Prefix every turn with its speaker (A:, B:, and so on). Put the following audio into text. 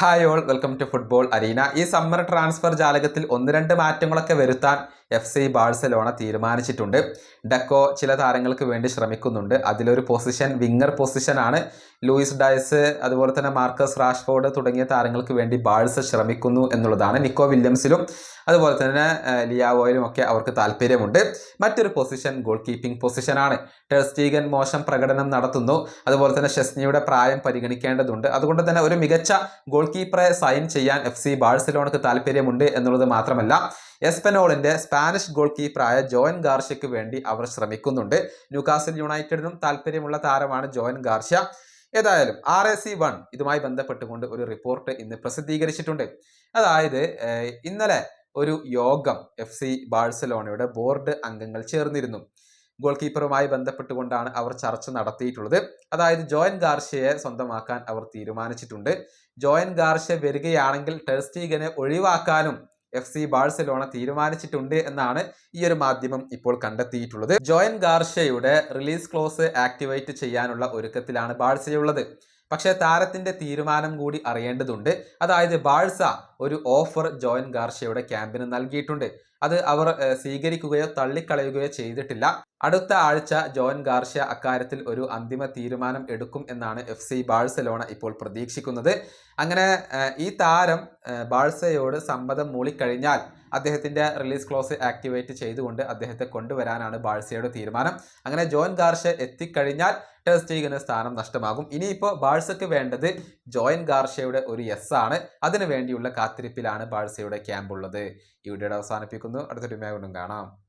A: Hi all welcome to football arena. ഈ summer transfer ജാലകത്തിൽ ഒന്ന് രണ്ട് മാറ്റങ്ങളൊക്കെ വരുത്താൻ എഫ് സി ബാഴ്സലോണ തീരുമാനിച്ചിട്ടുണ്ട്. ഡക്കോ ചില താരങ്ങൾക്ക് വേണ്ടി ശ്രമിക്കുന്നുണ്ട്. അതിലൊരു പൊസിഷൻ വിങ്ങർ പൊസിഷനാണ് ലൂയിസ് ഡയസ് അതുപോലെ തന്നെ മാർക്കസ് റാഷ്ഫോർഡ് തുടങ്ങിയ താരങ്ങൾക്ക് വേണ്ടി ബാഴ്സ ശ്രമിക്കുന്നു എന്നുള്ളതാണ് നിക്കോ വില്യംസിലും അതുപോലെ തന്നെ ലിയാവോയിലും ഒക്കെ അവർക്ക് താല്പര്യമുണ്ട്. മറ്റൊരു പൊസിഷൻ ഗോൾ കീപ്പിംഗ് പൊസിഷനാണ് ടെർസ്റ്റീഗൻ മോശം പ്രകടനം നടത്തുന്നു. അതുപോലെ തന്നെ ഷെസ്നിയുടെ പ്രായം പരിഗണിക്കേണ്ടതുണ്ട്. അതുകൊണ്ട് തന്നെ ഒരു മികച്ച ഗോൾ കീപ്പറെ സൈൻ ചെയ്യാൻ എഫ് സി ബാഴ്സലോണക്ക് താല്പര്യമുണ്ട് എന്നുള്ളത് മാത്രമല്ല എസ്പെനോളിന്റെ സ്പാനിഷ് ഗോൾ കീപ്പറായ ജോയൻ ഗാർഷ്യക്ക് വേണ്ടി അവർ ശ്രമിക്കുന്നുണ്ട്. ന്യൂകാസിൽ യുണൈറ്റഡിനും താല്പര്യമുള്ള താരമാണ് ജോയൻ ഗാർഷ്യ. ഏതായാലും ആർ എ സി വൺ ഇതുമായി ബന്ധപ്പെട്ടുകൊണ്ട് ഒരു റിപ്പോർട്ട് ഇന്ന് പ്രസിദ്ധീകരിച്ചിട്ടുണ്ട്. അതായത് ഇന്നലെ ഒരു യോഗം എഫ് സി ബാഴ്സലോണയുടെ ബോർഡ് അംഗങ്ങൾ ചേർന്നിരുന്നു. ഗോൾ കീപ്പറുമായി ബന്ധപ്പെട്ടുകൊണ്ടാണ് അവർ ചർച്ച നടത്തിയിട്ടുള്ളത്. അതായത് ജോയൻ ഗാർഷ്യയെ സ്വന്തമാക്കാൻ അവർ തീരുമാനിച്ചിട്ടുണ്ട്. ജോയൻ ഗാർഷ്യ വരികയാണെങ്കിൽ ടെർസ്റ്റീഗനെ ഒഴിവാക്കാനും എഫ് സി ബാഴ്സലോണ തീരുമാനിച്ചിട്ടുണ്ട് എന്നാണ് ഈ ഒരു മാധ്യമം ഇപ്പോൾ കണ്ടെത്തിയിട്ടുള്ളത്. ജോയൻ ഗാർഷയുടെ റിലീസ് ക്ലോസ് ആക്ടിവേറ്റ് ചെയ്യാനുള്ള ഒരുക്കത്തിലാണ് ബാഴ്സയുള്ളത്. പക്ഷേ താരത്തിന്റെ തീരുമാനം കൂടി അറിയേണ്ടതുണ്ട്. അതായത് ബാഴ്സ ഒരു ഓഫർ ജോയൻ ഗാർഷയുടെ ക്യാമ്പിന് നൽകിയിട്ടുണ്ട്. അത് അവർ സ്വീകരിക്കുകയോ തള്ളിക്കളയുകയോ ചെയ്തിട്ടില്ല. അടുത്ത ആഴ്ച ജോൻ ഗാർഷ്യ അക്കാര്യത്തിൽ ഒരു അന്തിമ തീരുമാനം എടുക്കും എന്നാണ് എഫ് സി ബാഴ്സലോണ ഇപ്പോൾ പ്രതീക്ഷിക്കുന്നത്. അങ്ങനെ ഈ താരം ബാഴ്സയോട് സമ്മതം മൂളിക്കഴിഞ്ഞാൽ അദ്ദേഹത്തിന്റെ റിലീസ് ക്ലോസ് ആക്ടിവേറ്റ് ചെയ്തുകൊണ്ട് അദ്ദേഹത്തെ കൊണ്ടുവരാനാണ് ബാഴ്സയുടെ തീരുമാനം. അങ്ങനെ ജോൻ ഗാർഷ്യ എത്തിക്കഴിഞ്ഞാൽ ടെസ്റ്റീഗിന് സ്ഥാനം നഷ്ടമാകും. ഇനിയിപ്പോൾ ബാഴ്സയ്ക്ക് വേണ്ടത് ജോയൻ ഗാർഷയുടെ ഒരു യെസ് ആണ്. അതിനു വേണ്ടിയുള്ള കാത്തിരിപ്പിലാണ് ബാഴ്സയുടെ ക്യാമ്പ് ഉള്ളത് ഈ വീഡിയോയുടെ അവസാനിപ്പിക്കുന്നു. അടുത്തൊരു വീഡിയോ കൊണ്ടും കാണാം.